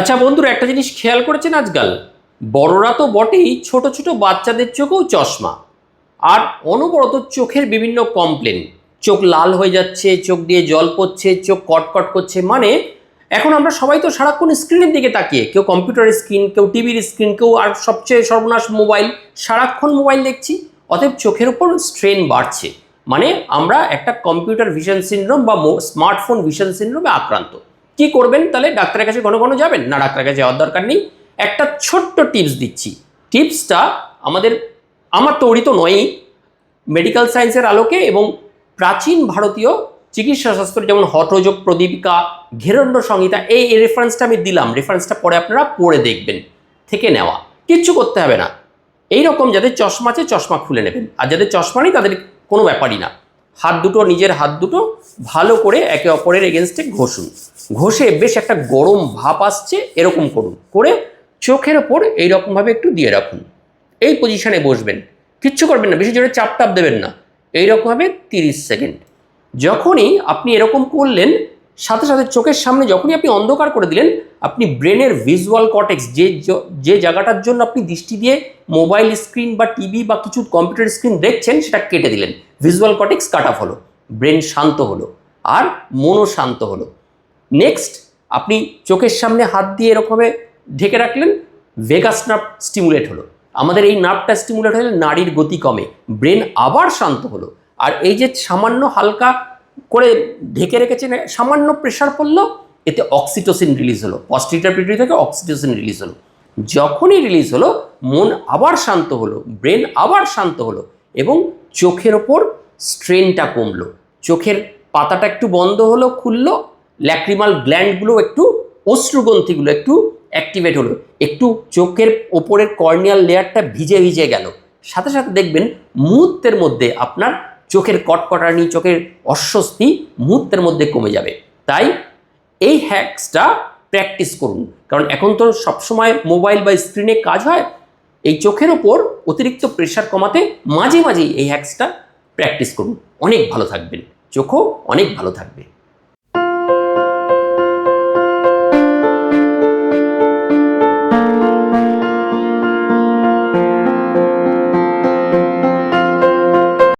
আচ্ছা বন্ধুরা, একটা জিনিস খেয়াল করেছেন আজকাল? বড়রা তো বটেই ছোট ছোট বাচ্চাদের চোখেও চশমা। আর অনবরত চোখের বিভিন্ন কমপ্লেন চোখ লাল হয়ে যাচ্ছে, চোখ দিয়ে জল পড়ছে, চোখ কটকট করছে। মানে এখন আমরা সবাই তো সারাক্ষণ স্ক্রিনের দিকে তাকিয়ে, কেউ কম্পিউটারের স্ক্রিন কেউ টিভির স্ক্রিন কেউ আর সবচেয়ে সর্বনাশ মোবাইল সারাক্ষণ মোবাইল দেখছি। অতএব চোখের উপর স্ট্রেন বাড়ছে। মানে আমরা একটা কম্পিউটার ভিশন সিনড্রোম বা স্মার্টফোন ভিশন সিনড্রোমে আক্রান্ত। কি করবেন? তাহলে ডাক্তারের কাছে ঘন ঘন যাবেন। না, ডাক্তারের কাছে যাওয়ার দরকার নেই। একটা ছোট্ট টিপস দিচ্ছি। টিপসটা আমাদের, আমার তৈরি তো নয়ই। মেডিকেল সায়েন্সের আলোকে এবং প্রাচীন ভারতীয় চিকিৎসা শাস্ত্র যেমন হঠযোগ প্রদীপিকা ঘেরণ্য সংহিতা, এই রেফারেন্সটা আমি দিলাম। রেফারেন্সটা পরে আপনারা পড়ে দেখবেন। থেকে নেওয়া। কিচ্ছু করতে হবে না। এই রকম যাদের চশমা আছে, চশমা খুলে নেবেন। আর যাদের চশমা নেই, তাদের কোনো ব্যাপারই না। হাত দুটো, নিজের হাত দুটো ভালো করে একে অপরের এগেনস্টে ঘষুন। ঘষে বেশ একটা গরম ভাপ আসছে, এরকম করুন। করে চোখের ওপর এইরকমভাবে একটু দিয়ে রাখুন। এই পজিশানে বসবেন। কিচ্ছু করবেন না, বেশি জোরে চাপ টাপ দেবেন না। এইরকমভাবে তিরিশ সেকেন্ড। যখনই আপনি এরকম করলেন সাথে সাথে চোখের সামনে যখনই আপনি অন্ধকার করে দিলেন, আপনি ব্রেনের ভিজুয়াল কটেক্স যে যে জায়গাটার জন্য আপনি দৃষ্টি দিয়ে মোবাইল স্ক্রিন বা টিভি বা কিছু কম্পিউটার স্ক্রিন দেখছেন, সেটা কেটে দিলেন। ভিজুয়াল কটেক্স কাট অফ হলো, ব্রেন শান্ত হলো, আর মনও শান্ত হলো। নেক্সট, আপনি চোখের সামনে হাত দিয়ে এরকমভাবে ঢেকে রাখলেন, ভেগাস নার্ভ স্টিমুলেট হলো। আমাদের এই নার্ভটা স্টিমুলেট হলে নাড়ির গতি কমে, ব্রেন আবার শান্ত হলো। আর এই যে সামান্য হালকা করে ঢেকে রেখেছেন, সামান্য প্রেশার পড়ল এতে অক্সিটোসিন রিলিজ হলো। পস্টিটার পিটুরি থেকে অক্সিটোসিন রিলিজ হলো। যখনই রিলিজ হলো, মন আবার শান্ত হলো ব্রেন আবার শান্ত হলো এবং চোখের ওপর স্ট্রেনটা কমলো। চোখের পাতাটা একটু বন্ধ হলো, খুললো ল্যাক্রিমাল গ্ল্যান্ডগুলো একটু অশ্রুগ্রন্থিগুলো একটু অ্যাক্টিভেট হলো। একটু চোখের ওপরের কর্নিয়াল লেয়ারটা ভিজে ভিজে গেল। সাথে সাথে দেখবেন মুহূর্তের মধ্যে আপনার চোখের কটকটানি, চোখের অস্বস্তি মুহূর্তের মধ্যে কমে যাবে। তাই এই হ্যাক্সটা প্র্যাকটিস করুন। কারণ এখন তো সবসময় মোবাইল বা স্ক্রিনে কাজ হয়, এই চোখের ওপর অতিরিক্ত প্রেশার কমাতে মাঝে মাঝেই এই হ্যাক্সটা প্র্যাকটিস করুন। অনেক ভালো থাকবেন। চোখও অনেক ভালো থাকবে।